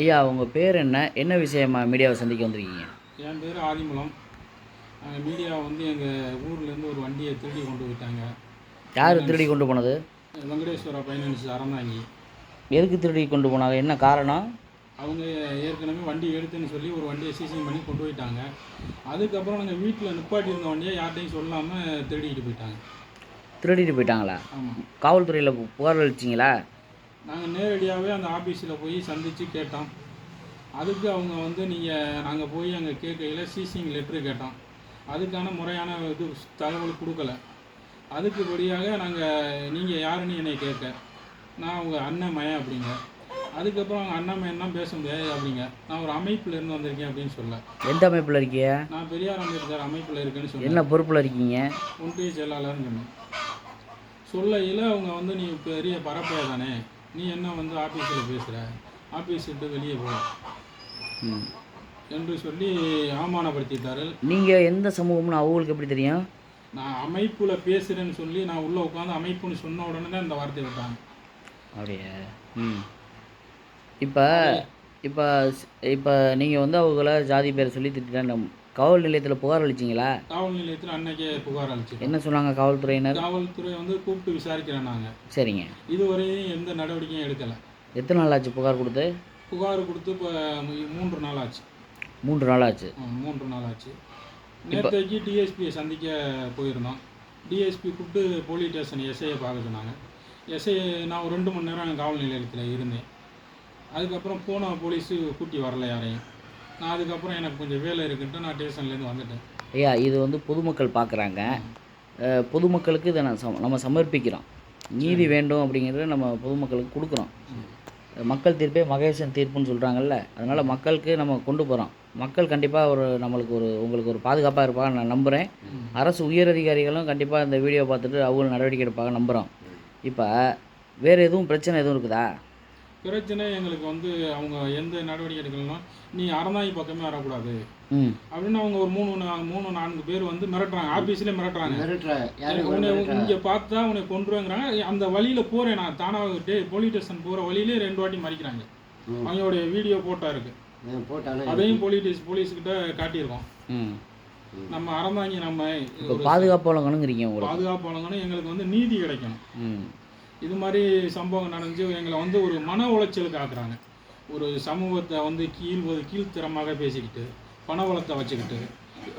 ஐயா உங்கள் பேர் என்ன? என்ன விஷயமா மீடியாவை சந்திக்க வந்திருக்கீங்க? என் பேர் ஆதிமூலம். மீடியா வந்து எங்கள் ஊர்லேருந்து ஒரு வண்டியை திருடி கொண்டு போயிட்டாங்க. யார் திருடி கொண்டு போனது? வெங்கடேஸ்வரா ஃபைனான்ஸ் அறந்தாங்கி. எதுக்கு திருடி கொண்டு போனாங்க? என்ன காரணம்? அவங்க ஏற்கனவே வண்டி எடுத்துன்னு சொல்லி ஒரு வண்டியை சீசிங் பண்ணி கொண்டு போயிட்டாங்க. அதுக்கப்புறம் நாங்கள் வீட்டில் நிப்பாட்டி இருந்த வண்டியை யார்ட்டையும் சொல்லாமல் திருடிக்கிட்டு போயிட்டாங்க. திருடிட்டு போயிட்டாங்களா? ஆமாம் காவல்துறையில் புகார் அளிச்சிங்களா? நாங்கள் நேரடியாகவே அந்த ஆஃபீஸில் போய் சந்தித்து கேட்டோம். அதுக்கு அவங்க வந்து நீங்கள் நாங்கள் போய் அங்கே கேட்கையில் சீசிங் லெட்ரு கேட்டோம். அதுக்கான முறையான இது தகவல் கொடுக்கல. அதுக்குபடியாக நாங்கள் நீங்கள் யாருன்னு என்னை கேட்க நான் உங்கள் அண்ணன் மயன் அப்படிங்க. அதுக்கப்புறம் அவங்க அண்ணன் மயன் தான் பேச முடியாது அப்படிங்க. நான் ஒரு அமைப்பில் இருந்து வந்திருக்கேன் அப்படின்னு சொல்ல. எந்த அமைப்பில் இருக்கீங்க? நான் பெரியார் அம்பேத்கர் அமைப்பில் இருக்கேன்னு சொன்னேன் என்ன பொறுப்பில் இருக்கீங்க? ஒன்றிய செயலாளர்னு சொன்னேன். சொல்லையில் அவங்க வந்து நீ பெரிய பரப்பையா தானே? நீ என்ன வந்து ஆஃபீஸில் பேசுகிற ஆஃபீஸ் விட்டு வெளியே போ. ம். என்று சொல்லி அவமானப்படுத்திட்டார்கள் நீங்கள் எந்த சமூகம்னு அவங்களுக்கு எப்படி தெரியும்? நான் அமைப்புல பேசுகிறேன்னு சொல்லி நான் உள்ளே உட்காந்து அமைப்புன்னு சொன்ன உடனே தான் இந்த வார்த்தை விட்டாங்க. அப்படியே? ம். இப்போ இப்போ இப்போ நீங்கள் வந்து அவங்கள ஜாதி பேரை சொல்லி திட்டாங்க காவல் நிலையத்தில் புகார் அளிச்சிங்களா? காவல் நிலையத்தில் அன்னைக்கே புகார் அளிச்சிட்டோம். என்ன சொன்னாங்க காவல்துறையினர்? காவல்துறை வந்து கூப்பிட்டு விசாரிக்கிறேன் நாங்கள் சரிங்க. இதுவரையும் எந்த நடவடிக்கையும் எடுக்கலை. எத்தனை நாள் ஆச்சு புகார் கொடுத்து? புகார் கொடுத்து இப்போ மூன்று நாள் ஆச்சு. மூன்று நாள் ஆச்சு. மூன்று நாள் ஆச்சு. நேற்றைக்கு டிஎஸ்பியை சந்திக்க போயிருந்தோம். டிஎஸ்பி கூப்பிட்டு போலீஸ் ஸ்டேஷன் எஸ்ஐயை பார்க்க சொன்னாங்க. எஸ்ஐ நான் ஒரு ரெண்டு மணி நேரம் காவல் நிலையத்தில் இருந்தேன். அதுக்கப்புறம் போன போலீஸு கூட்டி வரல யாரையும். நான் அதுக்கப்புறம் எனக்கு கொஞ்சம் வேலை இருக்குன்ட்டு நான் ஸ்டேஷன்லேருந்து வந்துட்டேன். ஐயா இது வந்து பொதுமக்கள் பார்க்குறாங்க. பொதுமக்களுக்கு இதை நான் சம- நம்ம சமர்ப்பிக்கிறோம். நீதி வேண்டும் அப்படிங்கிறத நம்ம பொதுமக்களுக்கு கொடுக்குறோம். மக்கள் தீர்ப்பே மகேசன் தீர்ப்புன்னு சொல்கிறாங்கல்ல அதனால் மக்களுக்கு நம்ம கொண்டு போகிறோம் மக்கள் கண்டிப்பாக ஒரு நம்மளுக்கு ஒரு உங்களுக்கு ஒரு பாதுகாப்பாக இருப்பாங்க நான் நம்புகிறேன் அரசு உயரதிகாரிகளும் கண்டிப்பாக இந்த வீடியோ பார்த்துட்டு அவங்க நடவடிக்கை எடுப்பாங்க நம்புகிறோம் இப்போ வேறு எதுவும் பிரச்சனை எதுவும் இருக்குதா? பிரச்சனை எங்களுக்கு வந்து அவங்க எந்த நடவடிக்கை எடுக்கலன்னா நீ அறநாய் பக்கமே வரக்கூடாது. அப்படின்னு அவங்க ஒரு மூணு மூணு நான்கு பேர் வந்து மிரட்டுறாங்க. ஆஃபீஸ்லேயே மிரட்டுறாங்க. உன்னை இங்கே பார்த்தா உன்னை கொண்டுருவேங்கிறாங்க அந்த வழியில் போகிறேன் நான். தானாக டே போலீஸ் ஸ்டேஷன் போகிற வழியிலே ரெண்டு வாட்டி மறிக்கிறாங்க. அவங்களுடைய வீடியோ போட்டோ இருக்கு. அதையும் போலீஸ் போலீஸ்கிட்ட காட்டியிருக்கோம். ம். நம்ம அறந்தாங்கி நம்ம பாதுகாப்பு வழங்கணுங்கிறீங்க பாதுகாப்பு வழங்கணும். எங்களுக்கு வந்து நீதி கிடைக்கணும். ம். இது மாதிரி சம்பவம் நடந்துச்சு எங்களை வந்து ஒரு மன உளைச்சலுக்கு ஆக்குறாங்க. ஒரு சமூகத்தை வந்து கீழ் கீழ்த்தரமாக பேசிக்கிட்டு பண வளத்தை வச்சுக்கிட்டு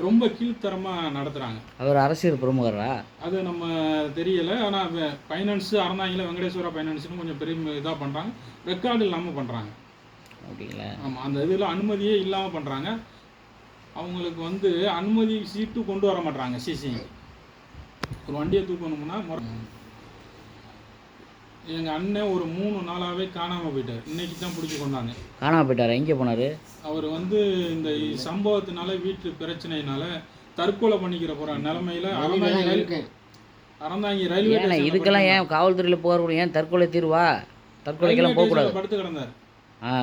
ரொம்ப கீழ்த்தரமாக நடத்துகிறாங்க அவர் அரசியல் பிரமுகரா? அது நம்ம தெரியல. ஆனால் ஃபைனான்ஸு அறந்தாங்கில வெங்கடேஸ்வரா ஃபைனான்ஸ்னு கொஞ்சம் பெரிய இதாக பண்ணுறாங்க ரெக்கார்டு இல்லாமல் பண்ணுறாங்க அப்படிங்களா? ஆமாம் அந்த இதில் அனுமதியே இல்லாமல் பண்ணுறாங்க அவங்களுக்கு வந்து அனுமதி சீட்டு கொண்டு வர மாட்டாங்க சிசி ஒரு வண்டியை தூக்கணும்னா எங்கள் அண்ணன் ஒரு மூணு நாளாகவே காணாமல் போயிட்டார். இன்னைக்கு தான் பிடிச்சி கொண்டாங்க காணாம போயிட்டாரா? எங்கே போனார்? அவர் வந்து இந்த சம்பவத்தினால வீட்டு பிரச்சனையினால தற்கொலை பண்ணிக்கிற போகிற நிலமையில அறந்தாங்கி அறந்தாங்கி ரயில்வே இதுக்கெல்லாம் ஏன் காவல்துறையில் புகார் கொடுங்க ஏன் தற்கொலை தீர்வா? தற்கொலைக்கெல்லாம் போகக்கூடாது. படுத்து கிடந்தார். ஆ.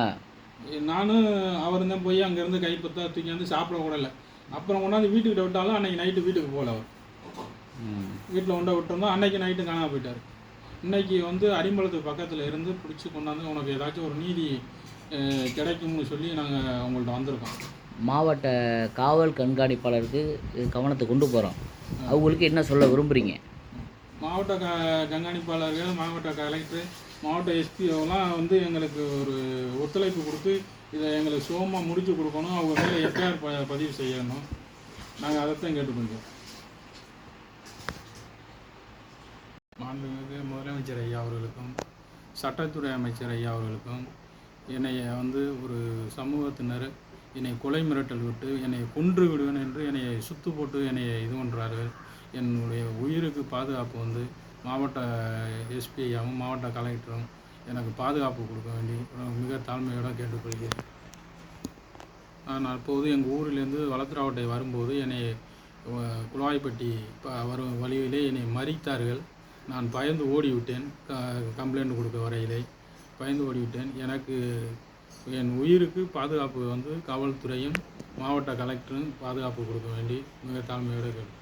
நானும் அவர் தான் போய் அங்கேருந்து கைப்பற்றா தூக்கி வந்து சாப்பிட கூட இல்லை. அப்புறம் கொண்டாந்து வீட்டுக்கிட்ட விட்டாலும் அன்னைக்கு நைட்டு வீட்டுக்கு போகல அவர். ம். வீட்டில் கொண்டா விட்டுருந்தோம் அன்னைக்கு நைட்டு காணாம போயிட்டார். இன்னைக்கு வந்து அடிமளத்துக்கு பக்கத்தில் இருந்து பிடிச்சி கொண்டாந்து உனக்கு ஏதாச்சும் ஒரு நீதி கிடைக்கும்னு சொல்லி நாங்கள் உங்கள்ட்ட வந்திருக்கோம். மாவட்ட காவல் கண்காணிப்பாளருக்கு கவனத்தை கொண்டு போகிறோம் அவங்களுக்கு என்ன சொல்ல விரும்புகிறீங்க மாவட்ட க கண்காணிப்பாளர்கள் மாவட்ட கலெக்டர் மாவட்ட எஸ்பிஓலாம் வந்து எங்களுக்கு ஒரு ஒத்துழைப்பு கொடுத்து இதை எங்களுக்கு சுகமாக முடிச்சு கொடுக்கணும். அவங்க மேலே எஃப்ஐஆர் ப பதிவு செய்யணும். நாங்கள் அதைத்தான் கேட்டுக்கொண்டோம் மாண்புமிகு முதலமைச்சர் ஐயா அவர்களுக்கும் சட்டத்துறை அமைச்சர் ஐயா அவர்களுக்கும் என்னை வந்து ஒரு சமூகத்தினர் என்னை கொலை மிரட்டல் விட்டு என்னை கொன்று விடுவேன் என்று என்னை சுத்து போட்டு என்னை இது பண்ணுறார்கள் என்னுடைய உயிருக்கு பாதுகாப்பு வந்து மாவட்ட எஸ்பி ஐயாவும் மாவட்ட கலெக்டரும் எனக்கு பாதுகாப்பு கொடுக்க வேண்டி மிக தாழ்மையோடு கேட்டுக்கொள்கிறேன். நான் அப்போது எங்கள் ஊரிலேருந்து வளத்துராவட்டை வரும்போது என்னை குழாய்பட்டி ப- வரும் வழியிலே என்னை மறித்தார்கள். நான் பயந்து ஓடிவிட்டேன் க- கம்ப்ளைண்ட் கொடுக்க வரையிலே. பயந்து ஓடிவிட்டேன். எனக்கு என் உயிருக்கு பாதுகாப்பு வந்து காவல்துறையும் மாவட்ட கலெக்டரும் பாதுகாப்பு கொடுக்க வேண்டி மிக தாழ்மையோடு கேட்டு